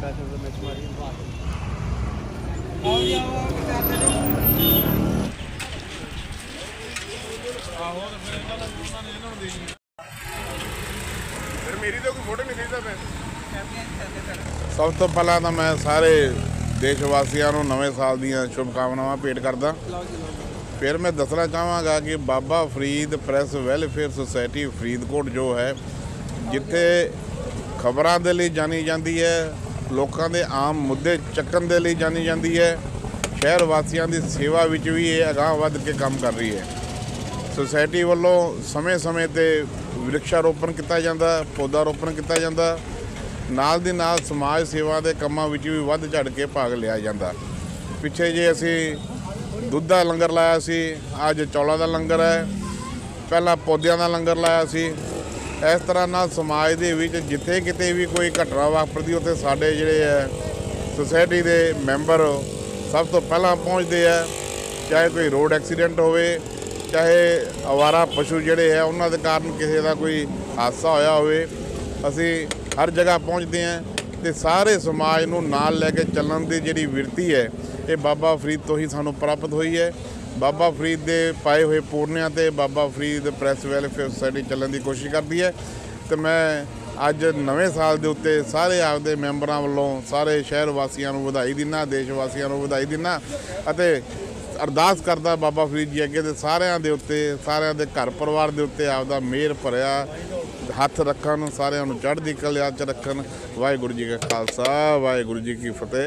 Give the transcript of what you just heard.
ਡੰਡਾ ਚੱਲਦਾ ਮਾਰੀ ਆਓ ਜੀ ਆਓ ਆਓ ਕਰਦੇ ਰਹੋ ਫਿਰ ਮੇਰੀ ਤਾਂ ਕੋਈ ਫੋਟੋ ਨਹੀਂ ਖਿੱਚਦਾ ਮੈਂ। ਸਭ ਤੋਂ ਪਹਿਲਾਂ ਤਾਂ ਮੈਂ ਸਾਰੇ ਦੇਸ਼ ਵਾਸੀਆਂ ਨੂੰ ਨਵੇਂ ਸਾਲ ਦੀਆਂ ਸ਼ੁਭਕਾਮਨਾਵਾਂ ਭੇਟ ਕਰਦਾ। ਫਿਰ ਮੈਂ ਦੱਸਣਾ ਚਾਹਾਂਗਾ ਕਿ Baba Farid press welfare society Faridkot ਜੋ ਹੈ, ਜਿੱਥੇ ਖਬਰਾਂ ਦੇ ਲਈ ਜਾਣੀ ਜਾਂਦੀ ਹੈ ਲੋਕਾਂ ਦੇ ਆਮ ਮੁੱਦੇ ਚੱਕਣ ਦੇ ਲਈ ਜਾਣੀ ਜਾਂਦੀ ਹੈ। ਸ਼ਹਿਰ ਵਾਸੀਆਂ ਦੀ ਸੇਵਾ ਵਿੱਚ ਵੀ ਇਹ ਅਗਾਂਹ ਵੱਧ ਕੇ ਕੰਮ ਕਰ ਰਹੀ ਹੈ। ਸੁਸਾਇਟੀ ਵੱਲੋਂ ਸਮੇਂ-ਸਮੇਂ ਤੇ ਵਿਰਕਸ਼ਾਰੋਪਣ ਕੀਤਾ ਜਾਂਦਾ ਪੌਦਾ ਰੋਪਣ ਕੀਤਾ ਜਾਂਦਾ। ਨਾਲ ਦੀ ਨਾਲ ਸਮਾਜ ਸੇਵਾ ਦੇ ਕੰਮਾਂ ਵਿੱਚ ਵੀ ਵੱਧ ਝੜ ਕੇ ਭਾਗ ਲਿਆ ਜਾਂਦਾ। ਪਿੱਛੇ ਜੇ ਅਸੀਂ ਦੁੱਧ ਦਾ ਲੰਗਰ ਲਾਇਆ ਸੀ, ਅੱਜ ਚੌਲਾਂ ਦਾ ਲੰਗਰ ਹੈ। ਪਹਿਲਾਂ ਪੌਦਿਆਂ ਦਾ ਲੰਗਰ ਲਾਇਆ ਸੀ। ਇਸ ਤਰ੍ਹਾਂ ਨਾਲ ਸਮਾਜ ਦੇ ਵਿੱਚ ਜਿੱਥੇ ਕਿਤੇ ਵੀ ਕੋਈ ਘਟਨਾ ਵਾਪਰਦੀ, ਉੱਥੇ ਸਾਡੇ ਜਿਹੜੇ ਹੈ ਸੁਸਾਇਟੀ ਦੇ ਮੈਂਬਰ ਸਭ ਤੋਂ ਪਹਿਲਾਂ ਪਹੁੰਚਦੇ ਆ। ਚਾਹੇ ਕੋਈ ਰੋਡ ਐਕਸੀਡੈਂਟ ਹੋਵੇ, ਚਾਹੇ ਅਵਾਰਾ ਪਸ਼ੂ ਜਿਹੜੇ ਹੈ ਉਹਨਾਂ ਦੇ ਕਾਰਨ ਕਿਸੇ ਦਾ ਕੋਈ ਹਾਦਸਾ ਹੋਇਆ ਹੋਵੇ, ਅਸੀਂ ਹਰ ਜਗ੍ਹਾ ਪਹੁੰਚਦੇ ਹਾਂ ਤੇ ਸਾਰੇ ਸਮਾਜ ਨੂੰ ਨਾਲ ਲੈ ਕੇ ਚੱਲਣ ਦੀ ਜਿਹੜੀ ਵਿਰਤੀ ਹੈ, ਇਹ ਬਾਬਾ ਫਰੀਦ ਤੋਂ ਹੀ ਸਾਨੂੰ ਪ੍ਰਾਪਤ ਹੋਈ ਹੈ। ਬਾਬਾ ਫਰੀਦ ਦੇ ਪਾਏ ਹੋਏ ਪੂਰਨਿਆਂ ਤੇ Baba Farid press welfare society ਚੱਲਣ ਦੀ ਕੋਸ਼ਿਸ਼ ਕਰਦੀ ਹੈ। ਤੇ ਮੈਂ ਅੱਜ ਨਵੇਂ ਸਾਲ ਦੇ ਉੱਤੇ ਸਾਰੇ ਆਪਦੇ ਮੈਂਬਰਾਂ ਵੱਲੋਂ ਸਾਰੇ ਸ਼ਹਿਰ ਵਾਸੀਆਂ ਨੂੰ ਵਧਾਈ ਦਿੰਦਾ, ਦੇਸ਼ ਵਾਸੀਆਂ ਨੂੰ ਵਧਾਈ ਦਿੰਦਾ ਅਤੇ ਅਰਦਾਸ ਕਰਦਾ ਬਾਬਾ ਫਰੀਦ ਜੀ ਅੱਗੇ ਤੇ ਸਾਰਿਆਂ ਦੇ ਉੱਤੇ, ਸਾਰਿਆਂ ਦੇ ਘਰ ਪਰਿਵਾਰ ਦੇ ਉੱਤੇ ਆਪਦਾ ਮਿਹਰ ਭਰਿਆ, ਹੱਥ ਰੱਖਣ, ਸਾਰਿਆਂ ਨੂੰ ਚੜ੍ਹਦੀ ਕਲਾ ਚ ਰੱਖਣ। ਵਾਹਿਗੁਰੂ ਜੀ ਕਾ ਖਾਲਸਾ, ਵਾਹਿਗੁਰੂ ਜੀ ਕੀ ਫਤਿਹ।